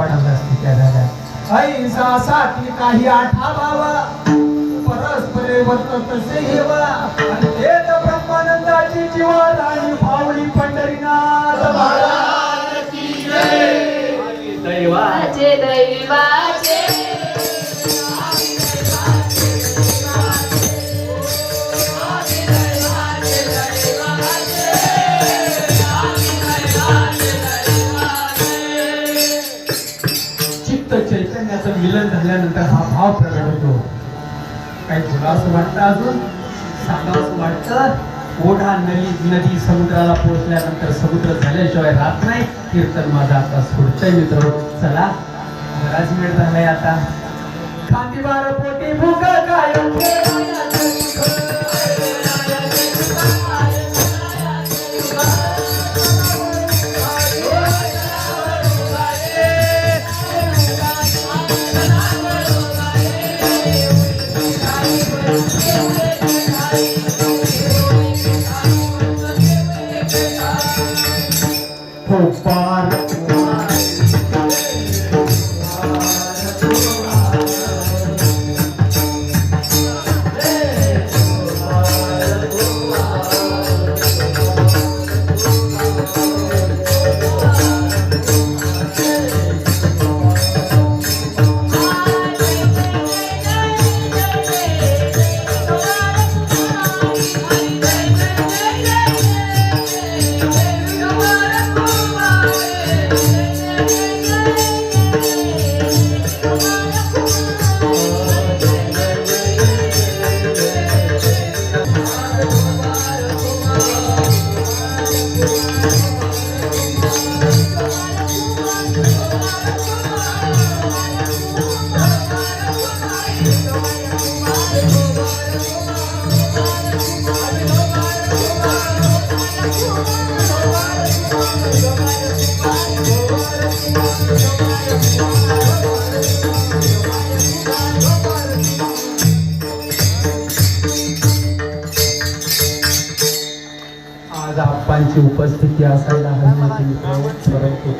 पडत असते त्या झाल्या ऐसा साठी काही आठावावा परस्परे वर्त तसे हेवा आणि ब्रह्मानंदाची जीवन आणि पावली पंढरीनाथ महाराज दैवाचे दैवा. त्याचं मिलन झाल्यानंतर हा भाव प्रगट होतो. काही तुला असं वाटतं अजून? सांगावं वाटतं? ओढा नदी नदी समुद्राला पोहोचल्यानंतर समुद्र झाल्याशिवाय राहत नाही. कीर्तन माझा आता सोडतंय मित्र. चला बराच वेळ झालाय आता. खांदी खांदीबार पोटी भूक काय हो आज आप्पांची उपस्थिती असायला हवी परंतु